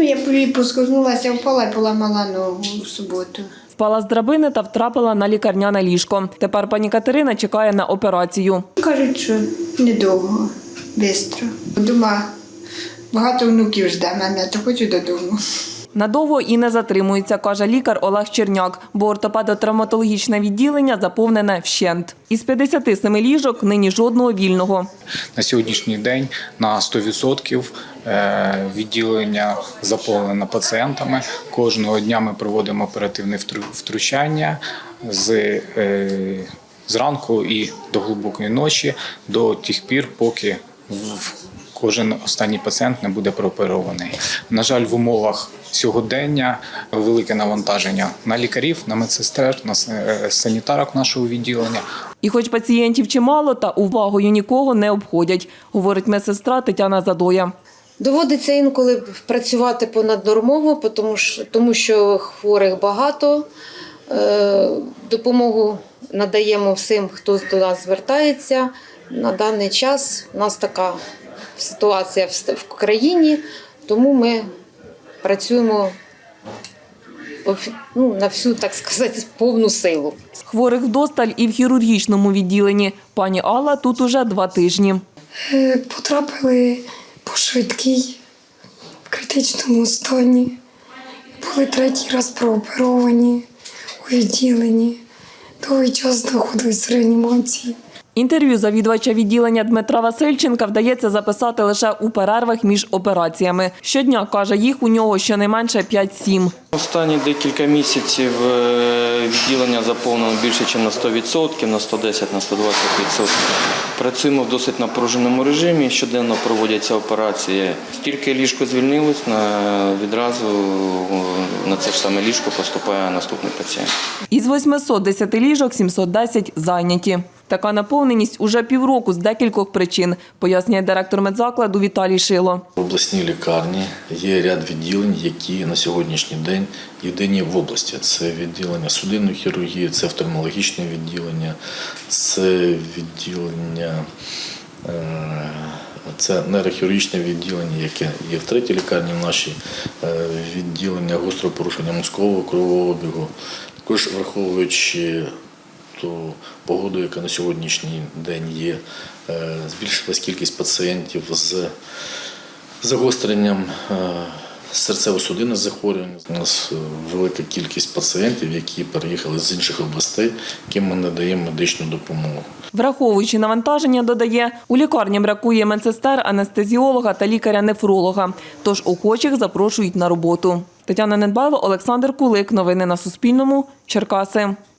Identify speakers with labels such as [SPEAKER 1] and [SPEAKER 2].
[SPEAKER 1] Ну, я по- поскользнулася, впала і поламала ногу в суботу.
[SPEAKER 2] Впала з драбини та втрапила на лікарняне ліжко. Тепер пані Катерина чекає на операцію.
[SPEAKER 1] Кажуть, що недовго, швидко. Дома багато внуків жде мене, то хочу додому.
[SPEAKER 2] Надовго і не затримується, каже лікар Олег Черняк, бо ортопедо-травматологічне відділення заповнене вщент. Із 57 ліжок нині жодного вільного.
[SPEAKER 3] На сьогоднішній день на 100% е, відділення заповнено пацієнтами. Кожного дня ми проводимо оперативне втручання з е, зранку і до глибокої ночі, до тих пір, поки в- кожен останній пацієнт не буде прооперований. На жаль, в умовах сьогодення велике навантаження на лікарів, на медсестер, на е, санітарок нашого відділення.
[SPEAKER 2] І хоч пацієнтів чимало, та увагою нікого не обходять, говорить медсестра Тетяна Задоя.
[SPEAKER 4] Доводиться інколи працювати понаднормово, тому що, тому що хворих багато. Е, Допомогу надаємо всім, хто до нас звертається. На даний час у нас така ситуація в країні, тому ми працюємо ну, на всю, так сказати, повну силу.
[SPEAKER 2] Хворих вдосталь і в хірургічному відділенні. Пані Алла тут уже два тижні.
[SPEAKER 5] Потрапили по швидкій в критичному стані. Були третій раз прооперовані у відділенні. Довгий час знаходились в реанімації.
[SPEAKER 2] Інтерв'ю завідувача відділення Дмитра Васильченка вдається записати лише у перервах між операціями. Щодня, каже, їх у нього щонайменше 5-7.
[SPEAKER 6] Останні декілька місяців е, відділення заповнено більше, ніж на 100%, на 110, на 120%. Працюємо в досить напруженому режимі, щоденно проводяться операції. Тільки ліжко звільнилось, відразу на це ж саме ліжко поступає наступний пацієнт.
[SPEAKER 2] Із 810 ліжок 710 зайняті. Така наповненість уже півроку з декількох причин, пояснює директор медзакладу Віталій Шило.
[SPEAKER 7] В обласній лікарні є ряд відділень, які на сьогоднішній день єдині в області. Це відділення судинної хірургії, це офтальмологічне відділення, це відділення. е, Це нейрохірургічне відділення, яке є в третій лікарні в нашій е, відділення гострого порушення мозкового кровообігу. Також враховуючи ту погоду, яка на сьогоднішній день є, е, збільшилась кількість пацієнтів з загостренням е, серцево-судинних захворювань. У нас велика кількість пацієнтів, які переїхали з інших областей, яким ми надаємо медичну допомогу.
[SPEAKER 2] Враховуючи навантаження, додає, у лікарні бракує медсестер, анестезіолога та лікаря-нефролога. Тож охочих запрошують на роботу. Тетяна Недбайло, Олександр Кулик. Новини на Суспільному. Черкаси.